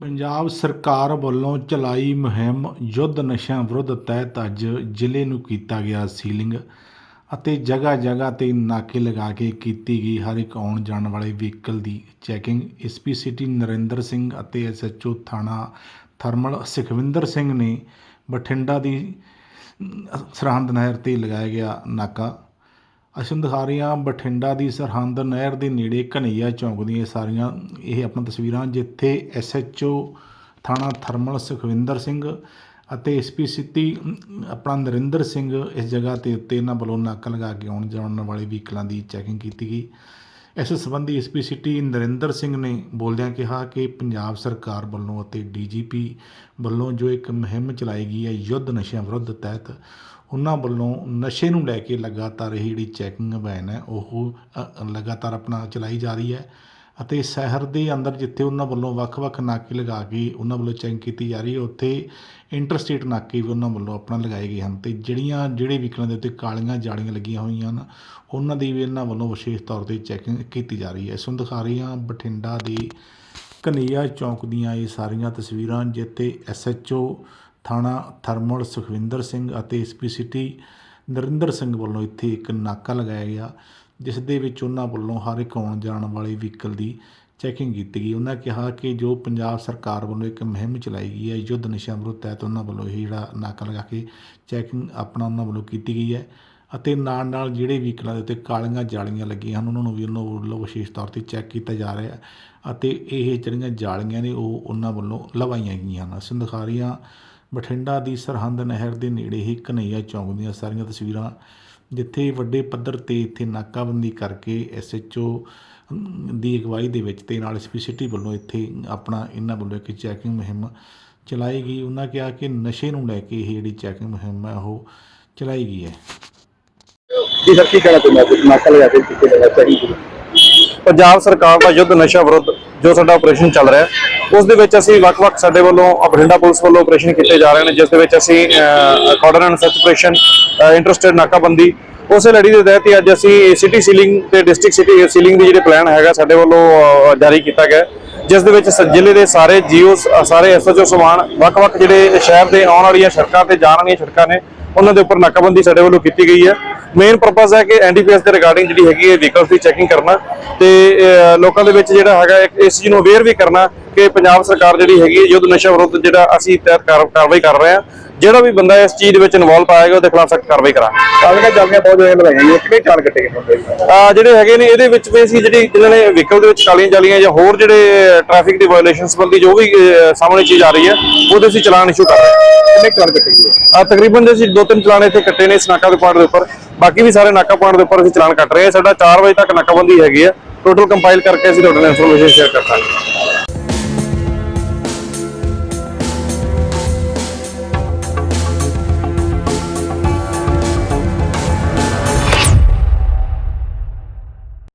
ਪੰਜਾਬ ਸਰਕਾਰ ਵੱਲੋਂ ਚਲਾਈ ਮੁਹਿੰਮ ਯੁੱਧ ਨਸ਼ਿਆਂ ਵਿਰੁੱਧ ਤਹਿਤ ਅੱਜ ਜ਼ਿਲ੍ਹੇ ਨੂੰ ਕੀਤਾ ਗਿਆ ਸੀਲਿੰਗ ਅਤੇ ਜਗ੍ਹਾ ਜਗ੍ਹਾ ਤੇ ਨਾਕੇ ਲਗਾ ਕੇ ਕੀਤੀ ਗਈ ਹਰ ਇੱਕ ਆਉਣ ਜਾਣ ਵਾਲੇ ਵਹੀਕਲ ਦੀ checking. SP city Narinder Singh ਅਤੇ ਐਸਐਚਓ ਥਾਣਾ ਥਰਮਲ ਸੁਖਵਿੰਦਰ ਸਿੰਘ ਨੇ ਬਠਿੰਡਾ ਦੀ ਸਰਹੰਦ ਨਹਿਰ ਤੇ ਲਗਾਇਆ ਗਿਆ ਨਾਕਾ। ਅਸੀਂ ਦਿਖਾ ਰਹੇ ਹਾਂ ਬਠਿੰਡਾ ਦੀ ਸਰਹੰਦ ਨਹਿਰ ਦੇ ਨੇੜੇ ਘਨਈਆ ਚੌਂਕ ਦੀਆਂ ਸਾਰੀਆਂ ਇਹ ਆਪਣਾ ਤਸਵੀਰਾਂ ਜਿੱਥੇ ਐਸਐਚਓ ਥਾਣਾ ਥਰਮਲ ਸੁਖਵਿੰਦਰ ਸਿੰਘ ਅਤੇ ਐਸਪੀ ਸਿਟੀ ਅਮ, ਆਪਣਾ ਨਰਿੰਦਰ ਸਿੰਘ ਇਸ ਜਗ੍ਹਾ ਤੇ ਉੱਤੇ ਇਹਨਾਂ ਵੱਲੋਂ ਨਾਕਾ ਲਗਾ ਕੇ ਆਉਣ ਜਾਣ ਵਾਲੇ ਵਹੀਕਲਾਂ ਦੀ ਚੈਕਿੰਗ ਕੀਤੀ ਗਈ। ਇਸ ਸੰਬੰਧੀ ਐਸਪੀ ਸਿਟੀ ਨਰਿੰਦਰ ਸਿੰਘ ਨੇ ਬੋਲਦਿਆਂ ਕਿਹਾ ਕਿ ਪੰਜਾਬ ਸਰਕਾਰ ਵੱਲੋਂ ਅਤੇ ਡੀਜੀਪੀ ਵੱਲੋਂ ਜੋ ਇੱਕ ਮੁਹਿੰਮ ਚਲਾਈ ਗਈ ਹੈ ਯੁੱਧ ਨਸ਼ਿਆਂ ਵਿਰੁੱਧ ਤਹਿਤ, ਉਹਨਾਂ ਵੱਲੋਂ ਨਸ਼ੇ ਨੂੰ ਲੈ ਕੇ ਲਗਾਤਾਰ ਇਹ ਜਿਹੜੀ ਚੈਕਿੰਗ ਵੈਨ ਹੈ, ਉਹ ਲਗਾਤਾਰ ਆਪਣਾ ਚਲਾਈ ਜਾ ਰਹੀ ਹੈ। ਅਤੇ ਸ਼ਹਿਰ ਦੇ ਅੰਦਰ ਜਿੱਥੇ ਉਹਨਾਂ ਵੱਲੋਂ ਵੱਖ-ਵੱਖ ਨਾਕੇ ਲਗਾ ਕੇ ਉਹਨਾਂ ਵੱਲੋਂ ਚੈਕਿੰਗ ਕੀਤੀ ਜਾ ਰਹੀ ਹੈ, ਉੱਥੇ ਇੰਟਰਸਟੇਟ ਨਾਕੇ ਵੀ ਉਹਨਾਂ ਵੱਲੋਂ ਆਪਣਾ ਲਗਾਏ ਗਏ ਹਨ ਤੇ ਜਿਹੜੀਆਂ ਜਿਹੜੇ ਵਹੀਕਲਾਂ ਦੇ ਉੱਤੇ ਕਾਲੀਆਂ ਜਾਲੀਆਂ ਲੱਗੀਆਂ ਹੋਈਆਂ ਹਨ, ਉਹਨਾਂ ਦੀ ਵੀ ਇਹਨਾਂ ਵੱਲੋਂ ਵਿਸ਼ੇਸ਼ ਤੌਰ ਤੇ ਚੈਕਿੰਗ ਕੀਤੀ ਜਾ ਰਹੀ ਹੈ। ਇਸ ਨੂੰ ਦਿਖਾ ਰਹੀ ਹਾਂ, ਬਠਿੰਡਾ ਦੀ ਕਨਈਆ ਚੌਂਕ ਦੀਆਂ ਇਹ ਸਾਰੀਆਂ ਤਸਵੀਰਾਂ, ਜਿੱਥੇ ਐਸਐਚਓ ਥਾਣਾ ਥਰਮਲ ਸੁਖਵਿੰਦਰ ਸਿੰਘ ਅਤੇ ਐਸਪੀ ਸਿਟੀ ਨਰਿੰਦਰ ਸਿੰਘ ਵੱਲੋਂ ਇੱਥੇ ਇੱਕ ਨਾਕਾ ਲਗਾਇਆ ਗਿਆ। ਜਿਸ ਦੇ ਵਿੱਚ ਉਹਨਾਂ ਵੱਲੋਂ ਹਰ ਇੱਕ ਆਉਣ ਜਾਣ ਵਾਲੇ ਵਹੀਕਲ ਦੀ ਚੈਕਿੰਗ ਕੀਤੀ ਗਈ। ਉਹਨਾਂ ਕਿਹਾ ਕਿ ਜੋ ਪੰਜਾਬ ਸਰਕਾਰ ਵੱਲੋਂ ਇੱਕ ਮੁਹਿੰਮ ਚਲਾਈ ਗਈ ਹੈ, ਯੁੱਧ ਨਸ਼ਿਆਂ ਵਿਰੁੱਧ ਤਹਿਤ ਉਹਨਾਂ ਵੱਲੋਂ ਇਹ ਜਿਹੜਾ ਨਾਕਾ ਲਗਾ ਕੇ ਚੈਕਿੰਗ ਆਪਣਾ ਉਹਨਾਂ ਵੱਲੋਂ ਕੀਤੀ ਗਈ ਹੈ ਅਤੇ ਨਾਲ ਨਾਲ ਜਿਹੜੇ ਵਹੀਕਲਾਂ ਦੇ ਉੱਤੇ ਕਾਲੀਆਂ ਜਾਲੀਆਂ ਲੱਗੀਆਂ ਹਨ, ਉਹਨਾਂ ਨੂੰ ਵੀ ਉਹਨਾਂ ਵੱਲੋਂ ਵਿਸ਼ੇਸ਼ ਤੌਰ ਤੇ ਚੈੱਕ ਕੀਤਾ ਜਾ ਰਿਹਾ ਹੈ ਅਤੇ ਇਹ ਜਿਹੜੀਆਂ ਜਾਲੀਆਂ ਨੇ ਉਹ ਉਹਨਾਂ ਵੱਲੋਂ ਲਵਾਈਆਂ ਗਈਆਂ ਹਨ। ਅਸੀਂ ਬਠਿੰਡਾ ਦੀ ਸਰਹੰਦ ਨਹਿਰ ਦੇ ਨੇੜੇ ਹੀ ਕਨਈਆ ਚੌਂਕ ਦੀਆਂ ਸਾਰੀਆਂ ਤਸਵੀਰਾਂ ਜਿੱਥੇ ਵੱਡੇ ਪੱਧਰ ਤੇ ਇੱਥੇ ਨਾਕਾਬੰਦੀ ਕਰਕੇ ਐਸਐਚਓ ਦੀ ਅਗਵਾਈ ਦੇ ਵਿੱਚ ਤੇ ਨਾਲ ਐਸਪੀ ਸਿਟੀ ਵੱਲੋਂ ਇੱਥੇ ਆਪਣਾ ਇਹਨਾਂ ਵੱਲੋਂ ਇੱਕ ਚੈਕਿੰਗ ਮੁਹਿੰਮ ਚਲਾਈ ਗਈ। ਉਹਨਾਂ ਕਿਹਾ ਕਿ ਨਸ਼ੇ ਨੂੰ ਲੈ ਕੇ ਇਹ ਜਿਹੜੀ ਚੈਕਿੰਗ ਮੁਹਿੰਮ ਹੈ ਉਹ ਚਲਾਈ ਗਈ ਹੈ। ਜੀ ਸਰ ਕੀ ਕਹਿਣਾ ਚਾਹੁੰਦੇ ਨਾਕਾ ਲਗਾ ਕੇ ਕਿਤੇ ਲਗਾ ਚਾਹੀਦੀ ਪੰਜਾਬ ਸਰਕਾਰ ਦਾ ਯੁੱਧ ਨਸ਼ਾ ਵਿਰੁੱਧ ਜੋ ਸਾਡਾ ਆਪਰੇਸ਼ਨ ਚੱਲ ਰਿਹਾ ਹੈ, ਉਸ ਦੇ ਵਿੱਚ ਅਸੀਂ ਵੱਖ-ਵੱਖ ਸਾਡੇ ਵੱਲੋਂ ਬਠਿੰਡਾ ਪੁਲਿਸ ਵੱਲੋਂ ਆਪਰੇਸ਼ਨ ਕੀਤੇ ਜਾ ਰਹੇ ਨੇ, ਜਿਸ ਦੇ ਵਿੱਚ ਅਸੀਂ cordon and search operation interstate ਨਾਕਾਬੰਦੀ, ਉਸੇ ਲੜੀ ਦੇ ਤਹਿਤ ਹੀ ਅੱਜ ਅਸੀਂ ਸਿਟੀ ਸੀਲਿੰਗ ਤੇ ਡਿਸਟ੍ਰਿਕਟ ਸਿਟੀ ਸੀਲਿੰਗ ਦੀ ਜਿਹੜੇ ਪਲਾਨ ਹੈਗਾ, ਸਾਡੇ ਵੱਲੋਂ ਜਾਰੀ ਕੀਤਾ ਗਿਆ ਜਿਸ ਦੇ ਵਿੱਚ ਸ- ਜ਼ਿਲ੍ਹੇ ਦੇ ਸਾਰੇ ਜੀਓ ਸਾਰੇ ਐਸਐਚਓ ਸਮਾਨ, ਵੱਖ-ਵੱਖ ਜਿਹੜੇ ਸ਼ਹਿਰ ਦੇ ਆਉਣ ਵਾਲੀਆਂ ਸੜਕਾਂ ਤੇ ਜਾਣ ਵਾਲੀਆਂ ਸੜਕਾਂ ਨੇ, ਉਹਨਾਂ ਦੇ ਉੱਪਰ ਨਾਕਾਬੰਦੀ ਸਾਡੇ ਵੱਲੋਂ ਕੀਤੀ ਗਈ ਹੈ। ਮੇਨ ਪਰਪਸ ਹੈ ਕਿ ਐਨਡੀਪੀਐਸ ਦੇ ਰਿਗਾਰਡਿੰਗ ਜਿਹੜੀ ਹੈਗੀ ਹੈ ਵਹੀਕਲਸ ਦੀ ਚੈਕਿੰਗ ਕਰਨਾ ਤੇ ਲੋਕਾਂ ਦੇ ਵਿੱਚ ਜਿਹੜਾ ਹੈਗਾ ਇੱਕ ਇਸ ਚੀਜ਼ ਨੂੰ ਅਵੇਅਰ ਵੀ ਕਰਨਾ ਕਿ ਪੰਜਾਬ ਸਰਕਾਰ ਜਿਹੜੀ ਹੈਗੀ ਹੈ ਯੁੱਧ ਨਸ਼ਾ ਵਿਰੁੱਧ ਜਿਹੜਾ ਅਸੀਂ ਤਹਿਤ ਕਾਰ- ਕਾਰਵਾਈ ਕਰ ਰਹੇ ਹਾਂ। ਜਿਹੜਾ ਵੀ ਬੰਦਾ ਇਸ ਚੀਜ਼ ਦੇ ਵਿੱਚ ਇਨਵੋਲਵ ਪਾਏਗਾ ਉਹਦੇ ਖਿਲਾਫ ਸਖਤ ਕਾਰਵਾਈ ਕਰਾਂਗੇ। ਕਾਲੀਆਂ ਜਾਲੀਆਂ ਬਹੁਤ ਜ਼ਿਆਦਾ ਲਗਾਈਆਂ ਨੇ ਕਿੰਨੇ ਚਾਲ ਕੱਟੇ ਆ ਜਿਹੜੇ ਹੈਗੇ ਨੇ ਇਹਦੇ ਵਿੱਚ ਵੀ ਅਸੀਂ ਜਿਹੜੀ ਜਿਨ੍ਹਾਂ ਨੇ ਵਹੀਕਲ ਦੇ ਵਿੱਚ ਕਾਲੀਆਂ ਜਾਲੀਆਂ ਜਾਂ ਹੋਰ ਜਿਹੜੇ ਟ੍ਰੈਫਿਕ ਦੀ ਵਾਇਓਲੇਸ਼ਨ ਸੰਬੰਧੀ ਜੋ ਵੀ ਅਹ, ਸਾਹਮਣੇ ਚੀਜ਼ ਆ ਰਹੀ ਹੈ ਉਹਦੇ ਅਸੀਂ ਚਲਾਨ ਇਸ਼ੂ ਕਰ ਰਹੇ ਹਾਂ। ਕਿੰਨੇ ਚਾਲ ਕੱਟੇ ਆ ਤਕਰੀਬਨ ਜੇ ਅਸੀਂ ਦੋ ਤਿੰਨ ਚਲਾਨ ਇੱਥੇ ਕੱਟੇ ਨੇ ਇਸ ਨਾਕਾ ਦੇ ਪੁਆਇੰਟ ਦੇ ਉੱਪਰ। ਬਾਕੀ ਵੀ ਸਾਰੇ ਨਾਕਾ ਪੁਆਇੰਟ ਦੇ ਉੱਪਰ ਅਸੀਂ ਚਲਾਨ ਕੱਟ ਰਹੇ ਹਾਂ। ਸਾਡਾ 4 ਵਜੇ ਤੱਕ ਨਾਕਾਬੰਦੀ ਹੈਗੀ ਹੈ। ਟੋਟਲ ਕੰਪਾਈਲ ਕਰਕੇ ਅਸੀਂ ਤੁਹਾਡੇ ਨਾਲ ਇਨਫੋਰਮੇਸ਼ਨ ਸ਼ੇਅਰ ਕਰ ਦਾਂਗੇ।